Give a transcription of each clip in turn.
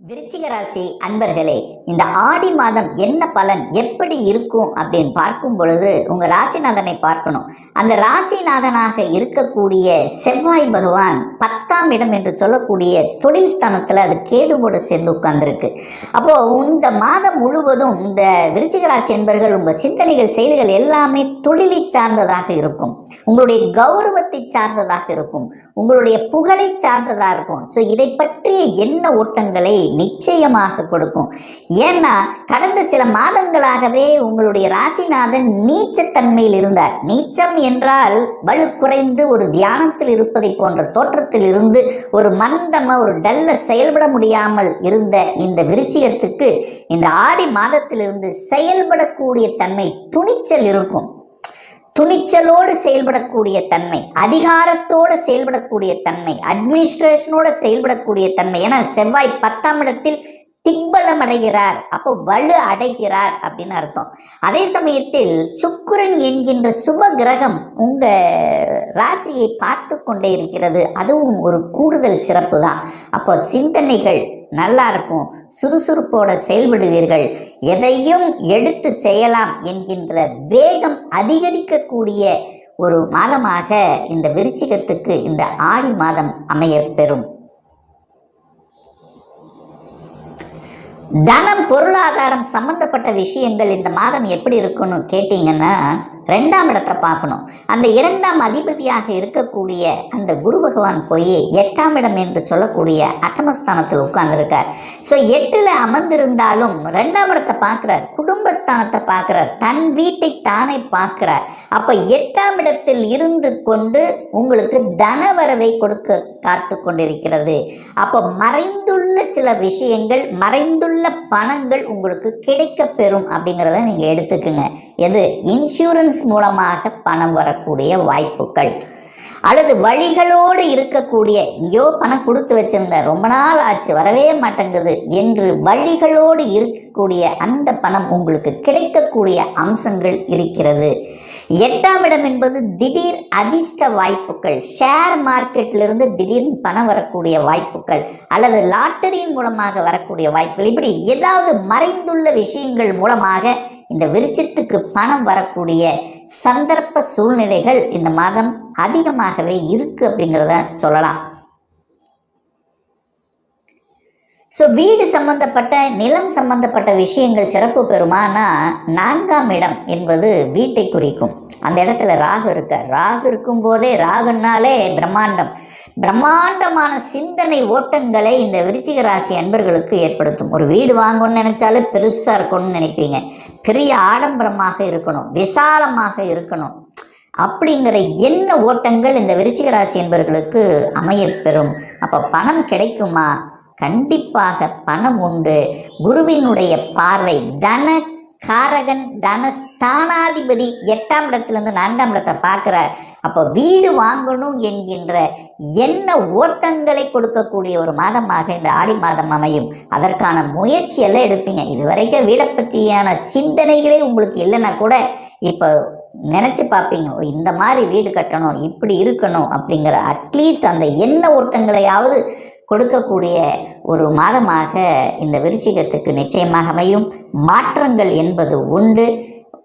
விருச்சிக ராசி அன்பர்களே இந்த ஆடி மாதம் என்ன பலன் எப்படி இருக்கும் அப்படின்னு பார்க்கும் பொழுது உங்க ராசிநாதனை பார்க்கணும். அந்த ராசிநாதனாக இருக்கக்கூடிய செவ்வாய் பகவான் பத்தாம் இடம் என்று சொல்லக்கூடிய தொழில் ஸ்தானத்துல அது கேதுவோடு சேர்ந்து உட்கார்ந்துருக்கு. அப்போ இந்த மாதம் முழுவதும் இந்த விருச்சிக ராசி என்பர்கள் உங்க சிந்தனைகள் செயல்கள் எல்லாமே தொழிலை சார்ந்ததாக இருக்கும். உங்களுடைய கௌரவத்தை சார்ந்ததாக இருக்கும். உங்களுடைய புகழை சார்ந்ததாக இருக்கும். ஸோ இதை பற்றிய என்ன ஓட்டங்களை நிச்சயமாக கொடுக்கும். ஏன்னா கடந்த சில மாதங்களாகவே உங்களுடைய ராசிநாதன் நீச்சத்தன்மையில் இருந்தார். நீச்சம் என்றால் வலு குறைந்து ஒரு தியானத்தில் இருப்பதை போன்ற தோற்றத்தில் இருந்து ஒரு மந்தம ஒரு டல்ல செயல்பட முடியாமல் இருந்த இந்த விருச்சிகத்துக்கு இந்த ஆடி மாதத்திலிருந்து செயல்படக்கூடிய தன்மை துணிச்சல் இருக்கும். துணிச்சலோடு செயல்படக்கூடிய தன்மை அதிகாரத்தோடு செயல்படக்கூடிய தன்மை அட்மினிஸ்ட்ரேஷனோட செயல்படக்கூடிய தன்மை. ஏன்னா செவ்வாய் பத்தாம் இடத்தில் திக்பலம் அடைகிறார். அப்போ வலு அடைகிறார் அப்படின்னு அர்த்தம். அதே சமயத்தில் சுக்கிரன் என்கின்ற சுப கிரகம் உங்க ராசியை பார்த்து கொண்டே இருக்கிறது. அதுவும் ஒரு கூடுதல் சிறப்பு தான் அப்போ சிந்தனைகள் நல்லா இருக்கும் சுறுசுறுப்போட செயல்படுவீர்கள். எதையும் எடுத்து செய்யலாம் என்கின்ற வேகம் அதிகரிக்கக்கூடிய ஒரு மாதமாக இந்த விருச்சிகத்துக்கு இந்த ஆடி மாதம் அமையப் பெறும் தனம் பொருளாதாரம் சம்பந்தப்பட்ட விஷயங்கள் இந்த மாதம் எப்படி இருக்குன்னு கேட்டீங்கன்னா ரெண்டாம் இடத்தை பார்க்கணும். அந்த இரண்டாம் அதிபதியாக இருக்கக்கூடிய அந்த குரு பகவான் போய் எட்டாம் இடம் என்று சொல்லக்கூடிய அட்டமஸ்தானத்தில் உட்கார்ந்துருக்கார். ஸோ எட்டில் அமர்ந்திருந்தாலும் ரெண்டாம் இடத்தை பார்க்குறார். குடும்பஸ்தானத்தை பார்க்குறார். தன் வீட்டை தானே பார்க்குறார். அப்போ எட்டாம் இடத்தில் இருந்து கொண்டு உங்களுக்கு தனவரவை கொடுக்க காத்து கொண்டிருக்கிறது. அப்போ மறைந்துள்ள சில விஷயங்கள் மறைந்துள்ள பணங்கள் உங்களுக்கு கிடைக்க பெறும் அப்படிங்கிறத நீங்கள் எடுத்துக்குங்க. எது? இன்சூரன்ஸ் மூலமாக பணம் வரக்கூடிய வாய்ப்புகள். அல்லது வழிகளோடு இருக்கக்கூடிய எங்கேயோ பணம் கொடுத்து வச்சிருந்தேன். ரொம்ப நாள் ஆச்சு வரவே மாட்டேங்குது. என்று வழிகளோடு இருக்கக்கூடிய அந்த பணம் உங்களுக்கு கிடைக்கக்கூடிய அம்சங்கள் இருக்கிறது. எட்டாம் இடம் என்பது திடீர் அதிர்ஷ்ட வாய்ப்புகள். ஷேர் மார்க்கெட்டிலிருந்து திடீர்னு பணம் வரக்கூடிய வாய்ப்புகள் அல்லது லாட்டரியின் மூலமாக வரக்கூடிய வாய்ப்புகள். இப்படி ஏதாவது மறைந்துள்ள விஷயங்கள் மூலமாக இந்த விருச்சத்துக்கு பணம் வரக்கூடிய சந்தர்ப்ப சூழ்நிலைகள் இந்த மாதம் அதிகமாகவே இருக்குது அப்படிங்கிறத சொல்லலாம். ஸோ வீடு சம்பந்தப்பட்ட நிலம் சம்பந்தப்பட்ட விஷயங்கள் சிறப்பு பெறுமானா நான்காம் இடம் என்பது வீட்டை குறிக்கும். அந்த இடத்துல ராகு இருக்கார். ராகு இருக்கும்போதே ராகுனாலே பிரம்மாண்டம். பிரம்மாண்டமான சிந்தனை ஓட்டங்களை இந்த விருச்சிக ராசி அன்பர்களுக்கு ஏற்படுத்தும். ஒரு வீடு வாங்கணும்னு நினைச்சாலே பெருசாக இருக்கணும்னு நினைப்பீங்க. பெரிய ஆடம்பரமாக இருக்கணும். விசாலமாக இருக்கணும். அப்படிங்கிற என்ன ஓட்டங்கள் இந்த விருச்சிக ராசி என்பவர்களுக்கு அமையப்பெறும் அப்போ பணம் கிடைக்குமா? கண்டிப்பாக பணம் உண்டு. குருவினுடைய பார்வை தன காரகன் தனஸ்தானாதிபதி எட்டாம் இடத்துலேருந்து நான்காம் இடத்தை பார்க்குறார். அப்போ வீடு வாங்கணும் என்கின்ற என்ன ஓட்டங்களை கொடுக்கக்கூடிய ஒரு மாதமாக இந்த ஆடி மாதம் அமையும். அதற்கான முயற்சியெல்லாம் எடுப்பீங்க. இதுவரைக்கும் வீடை பற்றியான சிந்தனைகளே உங்களுக்கு இல்லைன்னா கூட இப்போ நினச்சி பார்ப்பீங்க இந்த மாதிரி வீடு கட்டணும் இப்படி இருக்கணும் அப்படிங்கிற அட்லீஸ்ட் அந்த எண்ண ஓட்டங்களையாவது கொடுக்கக்கூடிய ஒரு மாதமாக இந்த விருச்சிகத்துக்கு நிச்சயமாக அமையும். மாற்றங்கள் என்பது உண்டு.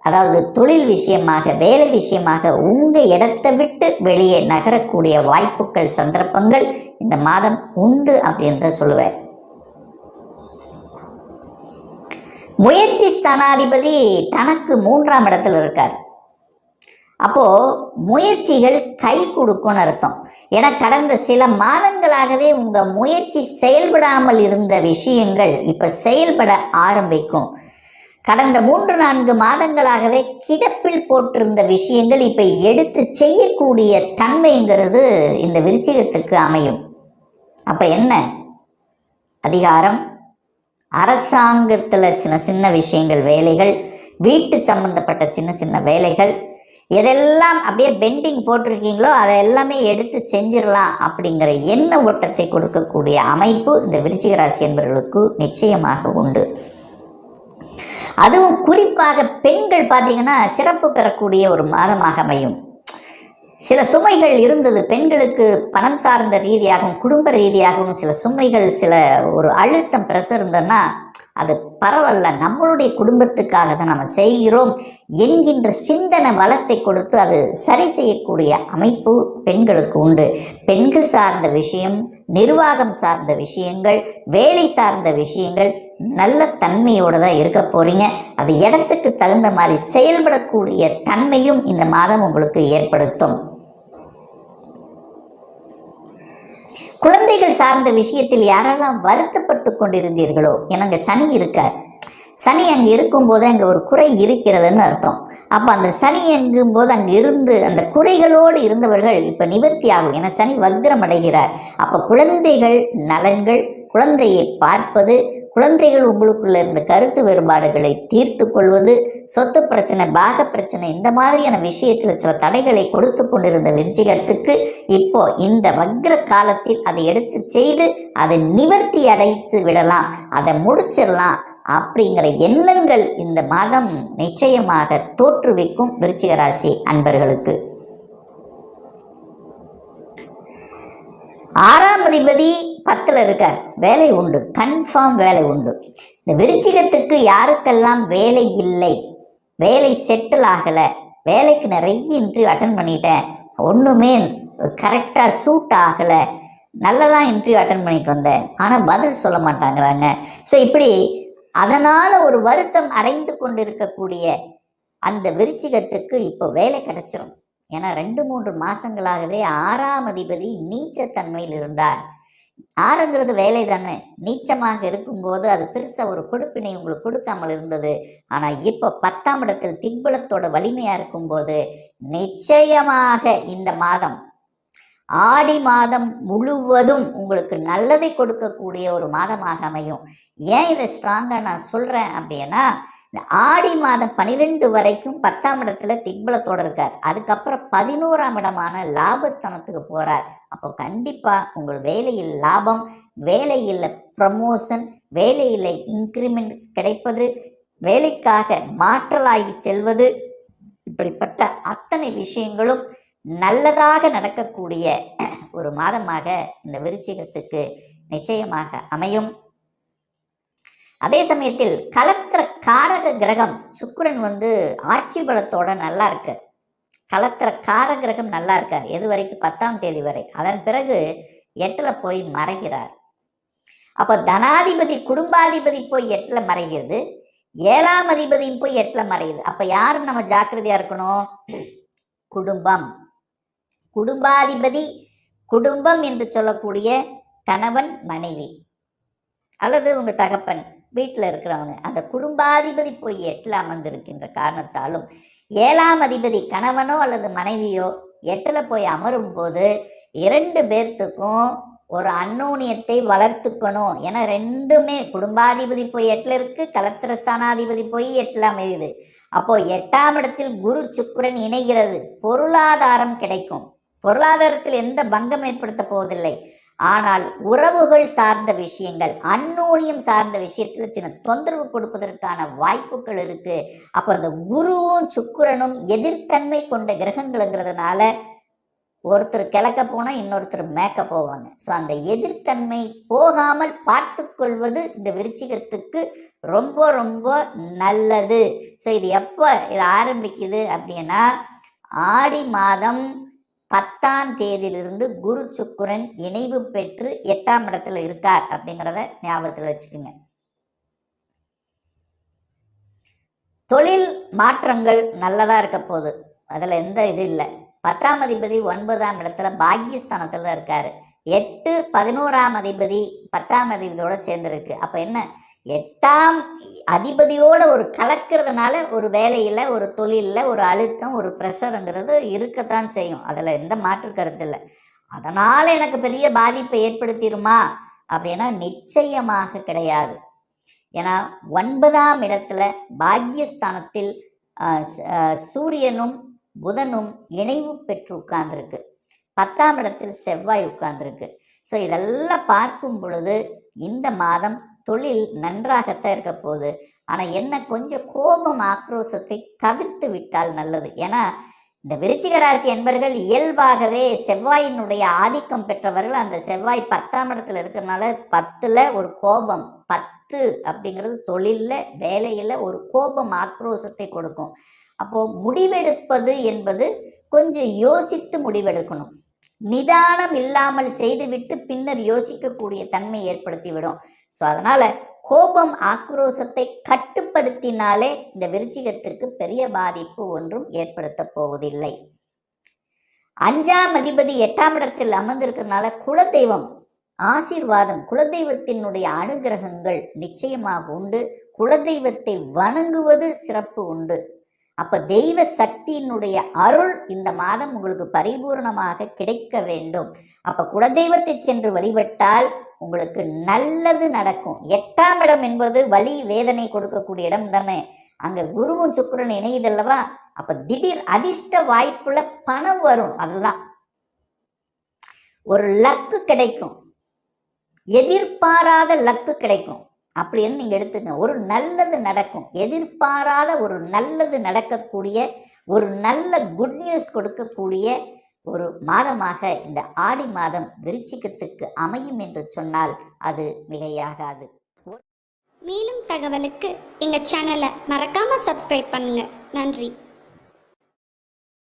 அதாவது தொழில் விஷயமாக வேலை விஷயமாக உங்கள் இடத்தை விட்டு வெளியே நகரக்கூடிய வாய்ப்புகள் சந்தர்ப்பங்கள் இந்த மாதம் உண்டு அப்படின்றத சொல்லுவேன் முயற்சி ஸ்தானாதிபதி தனக்கு மூன்றாம் இடத்துல இருக்கார். அப்போ முயற்சிகள் கை கொடுக்கும்னு அர்த்தம். ஏன்னா கடந்த சில மாதங்களாகவே உங்க முயற்சி செயல்படாமல் இருந்த விஷயங்கள் இப்ப செயல்பட ஆரம்பிக்கும். கடந்த மூன்று நான்கு மாதங்களாகவே கிடப்பில் போட்டிருந்த விஷயங்கள் இப்ப எடுத்து செய்யக்கூடிய தன்மைங்கிறது இந்த விருச்சிகத்துக்கு அமையும். அப்ப என்ன? அதிகாரம். அரசாங்கத்தில் சில சின்ன விஷயங்கள் வேலைகள். வீட்டு சம்பந்தப்பட்ட சின்ன சின்ன வேலைகள். எதெல்லாம் அப்படியே பெண்டிங் போட்டிருக்கீங்களோ அதை எல்லாமே எடுத்து செஞ்சிடலாம் அப்படிங்கிற எண்ண ஓட்டத்தை கொடுக்கக்கூடிய அமைப்பு இந்த விருச்சிக ராசி என்பவர்களுக்கு நிச்சயமாக உண்டு. அதுவும் குறிப்பாக பெண்கள் பார்த்தீங்கன்னா சிறப்பு பெறக்கூடிய ஒரு மாதமாக அமையும். சில சுமைகள் இருந்தது பெண்களுக்கு பணம் சார்ந்த ரீதியாகவும் குடும்ப ரீதியாகவும் சில சுமைகள் சில ஒரு அழுத்தம் ப்ரெஷர் இருந்ததுன்னா அது பரவாயில்ல நம்மளுடைய குடும்பத்துக்காக தான் நம்ம செய்கிறோம் என்கின்ற சிந்தனை வளத்தை கொடுத்து அது சரி செய்யக்கூடிய அமைப்பு பெண்களுக்கு உண்டு. பெண்கள் சார்ந்த விஷயம் நிர்வாகம் சார்ந்த விஷயங்கள் வேலை சார்ந்த விஷயங்கள் நல்ல தன்மையோடு தான் இருக்க போகிறீங்க அது இடத்துக்கு தகுந்த மாதிரி செயல்படக்கூடிய தன்மையும் இந்த மாதம் உங்களுக்கு ஏற்படுத்தும். குழந்தைகள் சார்ந்த விஷயத்தில் யாரெல்லாம் வருத்தப்பட்டு கொண்டிருந்தீர்களோ எனக்கு சனி இருக்கார். சனி அங்கே இருக்கும்போது அங்கே ஒரு குறை இருக்கிறதுன்னு அர்த்தம். அப்போ அந்த சனி எங்கும்போது அங்கே இருந்து அந்த குறைகளோடு இருந்தவர்கள் இப்போ நிவர்த்தி ஆகும். ஏன்னா சனி வக்ரம் அடைகிறார். அப்போ குழந்தைகள் நலன்கள் குழந்தையை பார்ப்பது குழந்தைகள் உங்களுக்குள்ள இருந்த கருத்து வேறுபாடுகளை தீர்த்து கொள்வது சொத்து பிரச்சனை பாக பிரச்சனை இந்த மாதிரியான விஷயத்தில் சில தடைகளை கொடுத்து கொண்டிருந்த விருச்சிகத்துக்கு இப்போ இந்த வக்ர காலத்தில் அதை எடுத்து செய்து அதை நிவர்த்தி அடைத்து விடலாம் அதை முடிச்சிடலாம் அப்படிங்கிற எண்ணங்கள் இந்த மாதம் நிச்சயமாக தோற்றுவிக்கும் விருச்சிகராசி அன்பர்களுக்கு. ஆறாம் அதிபதி பத்தில் இருக்கார். வேலை உண்டு. கன்ஃபார்ம் வேலை உண்டு. இந்த விருச்சிகத்துக்கு யாருக்கெல்லாம் வேலை இல்லை வேலை செட்டில் ஆகலை வேலைக்கு நிறைய இன்டர்வியூ அட்டன் பண்ணிட்டேன். ஒன்றுமே கரெக்டாக சூட் ஆகலை. நல்லதான் இன்டர்வியூ அட்டன் பண்ணிட்டு வந்தேன். ஆனால் பதில் சொல்ல மாட்டாங்கிறாங்க. ஸோ இப்படி அதனால் ஒரு வருத்தம் அடைந்து கொண்டிருக்கக்கூடிய அந்த விருச்சிகத்துக்கு இப்போ வேலை கிடச்சிரும். ஏன்னா ரெண்டு மூன்று மாசங்களாகவே ஆறாம் அதிபதி நீச்சத்தன்மையில் இருந்தார். ஆறுங்கிறது வேலை தானே நீச்சமாக இருக்கும்போது அது பெருசாக ஒரு கொடுப்பினை உங்களுக்கு கொடுக்காமல் இருந்தது. ஆனால் இப்போ பத்தாம் இடத்தில் திக்பலத்தோட வலிமையாக இருக்கும்போது நிச்சயமாக இந்த மாதம் ஆடி மாதம் முழுவதும் உங்களுக்கு நல்லதை கொடுக்கக்கூடிய ஒரு மாதமாக அமையும். ஏன் இதை ஸ்ட்ராங்காக நான் சொல்கிறேன் அப்படின்னா ஆடி மாதம் பனிரெண்டு வரைக்கும் பத்தாம் இடத்துல திக்பலத்தோட இருக்கார். அதுக்கப்புறம் பதினோராம் இடமான லாபஸ்தானத்துக்கு போகிறார் அப்போ கண்டிப்பாக உங்கள் வேலையில் லாபம் வேலையில் ப்ரமோஷன் வேலையில் இன்க்ரிமெண்ட் கிடைப்பது வேலைக்காக மாற்றலாகி செல்வது இப்படிப்பட்ட அத்தனை விஷயங்களும் நல்லதாக நடக்கக்கூடிய ஒரு மாதமாக இந்த விருச்சிகத்துக்கு நிச்சயமாக அமையும். அதே சமயத்தில் கலத் காரக கிரகம் சுக்கிரன் வந்து ஆட்சி பலத்தோட நல்லா இருக்கு. கலத்திர கார கிரகம் நல்லா இருக்கார். எது வரைக்கும்? பத்தாம் தேதி வரை. அதன் பிறகு எட்டில் போய் மறைகிறார். அப்போ தனாதிபதி குடும்பாதிபதி போய் எட்டில் மறைகிறது. ஏழாம் அதிபதியும் போய் எட்டில் மறையுது. அப்போ யார் நம்ம ஜாக்கிரதையாக இருக்கணும்? குடும்பம். குடும்பாதிபதி குடும்பம் என்று சொல்லக்கூடிய கணவன் மனைவி. அல்லது உங்கள் தகப்பன். வீட்டில் இருக்கிறவங்க அந்த குடும்பாதிபதி போய் எட்டில் அமர்ந்திருக்கின்ற காரணத்தாலும் ஏழாம் அதிபதி கணவனோ அல்லது மனைவியோ எட்டில் போய் அமரும் போது இரண்டு பேர்த்துக்கும் ஒரு அன்னோனியத்தை வளர்த்துக்கணும். ஏன்னா ரெண்டுமே குடும்பாதிபதி போய் எட்டில் இருக்குது கலத்திர ஸ்தானாதிபதி போய் எட்டில் அமையுது. அப்போது எட்டாம் இடத்தில் குரு சுக்கரன் இணைகிறது. பொருளாதாரம் கிடைக்கும். பொருளாதாரத்தில் எந்த பங்கம் ஏற்படுத்த போவதில்லை. ஆனால் உறவுகள் சார்ந்த விஷயங்கள் அன்னோனியம் சார்ந்த விஷயத்தில் சின்ன தொந்தரவு கொடுப்பதற்கான வாய்ப்புகள் இருக்கு. அப்போ அந்த குருவும் சுக்கிரனும் எதிர்த்தன்மை கொண்ட கிரகங்கள்ங்கிறதுனால ஒருத்தர் கிழக்க போனால் இன்னொருத்தர் மேக்க போவாங்க. ஸோ அந்த எதிர்த்தன்மை போகாமல் பார்த்து கொள்வது இந்த விருச்சிகத்துக்கு ரொம்ப ரொம்ப நல்லது. ஸோ இது எப்போ இது ஆரம்பிக்குது அப்படின்னா ஆடி மாதம் பத்தாம் தேதியிலிருந்து குரு சுக்குரன் இணைவு பெற்று எட்டாம் இடத்துல இருக்கார் அப்படிங்கிறத ஞாபகத்தில் வச்சுக்கோங்க. தொழில் மாற்றங்கள் நல்லதாக இருக்க போகுது. அதில் எந்த இது இல்லை. பத்தாம் அதிபதி ஒன்பதாம் இடத்துல பாக்கியஸ்தானத்தில் தான் இருக்காரு. எட்டு பதினோராம் அதிபதி பத்தாம் அதிபதியோட சேர்ந்துருக்கு. அப்போ என்ன? எட்டாம் அதிபதியோட ஒரு கலக்கிறதுனால ஒரு வேலையில் ஒரு தொழிலில் ஒரு அழுத்தம் ஒரு ப்ரெஷருங்கிறது இருக்கத்தான் செய்யும். அதில் எந்த மாற்று கருத்து இல்லை. அதனால் எனக்கு பெரிய பாதிப்பை ஏற்படுத்திடுமா அப்படின்னா நிச்சயமாக கிடையாது. ஏன்னா ஒன்பதாம் இடத்துல பாக்கியஸ்தானத்தில் சூரியனும் புதனும் இணைவு பெற்று உட்கார்ந்துருக்கு. பத்தாம் இடத்தில் செவ்வாய் உட்கார்ந்துருக்கு. ஸோ இதெல்லாம் பார்க்கும் பொழுது இந்த மாதம் தொழில் நன்றாகத்தான் இருக்க போகுது. ஆனால் என்ன கொஞ்சம் கோபம் ஆக்ரோஷத்தை தவிர்த்து விட்டால் நல்லது. ஏன்னா இந்த விருச்சிக ராசி என்பர்கள் இயல்பாகவே செவ்வாயினுடைய ஆதிக்கம் பெற்றவர்கள். அந்த செவ்வாய் பத்தாம் இடத்துல இருக்கிறதுனால பத்தில் ஒரு கோபம் பத்து அப்படிங்கிறது தொழிலில் வேலையில் ஒரு கோபம் ஆக்ரோஷத்தை கொடுக்கும். அப்போது முடிவெடுப்பது என்பது கொஞ்சம் யோசித்து முடிவெடுக்கணும். நிதானம் இல்லாமல் செய்துவிட்டு பின்னர் யோசிக்கக்கூடிய தன்மை ஏற்படுத்திவிடும். ஸோ அதனால கோபம் ஆக்ரோஷத்தை கட்டுப்படுத்தினாலே இந்த விருச்சிகத்திற்கு பெரிய பாதிப்பு ஒன்றும் ஏற்படுத்த போவதில்லை. அஞ்சாம் அதிபதி எட்டாம் இடத்தில் அமர்ந்திருக்கிறதுனால குலதெய்வம் ஆசீர்வாதம் குலதெய்வத்தினுடைய அனுகிரகங்கள் நிச்சயமாக உண்டு. குலதெய்வத்தை வணங்குவது சிறப்பு உண்டு. அப்ப தெய்வ சக்தியினுடைய அருள் இந்த மாதம் உங்களுக்கு பரிபூர்ணமாக கிடைக்க வேண்டும். அப்ப குலதெய்வத்தை சென்று வழிபட்டால் உங்களுக்கு நல்லது நடக்கும். எட்டாம் இடம் என்பது வலி வேதனை கொடுக்கக்கூடிய இடம் தானே. அங்கே குருவும் சுக்கிரன் இணையுதல்லவா அப்போ திடீர் அதிர்ஷ்ட வாய்ப்புல பணம் வரும். அதுதான். ஒரு லக்கு கிடைக்கும். எதிர்பாராத லக்கு கிடைக்கும். அப்படின்னு நீங்கள் எடுத்துங்க ஒரு நல்லது நடக்கும். எதிர்பாராத ஒரு நல்லது நடக்கக்கூடிய ஒரு நல்ல குட் நியூஸ் கொடுக்கக்கூடிய ஒரு மாதமாக இந்த ஆடி மாதம் விருச்சிகத்துக்கு அமையும் என்று சொன்னால் அது மிகையாகாது. மேலும் தகவலுக்கு எங்கள் சேனலை மறக்காமல் சப்ஸ்கிரைப் பண்ணுங்கள் நன்றி.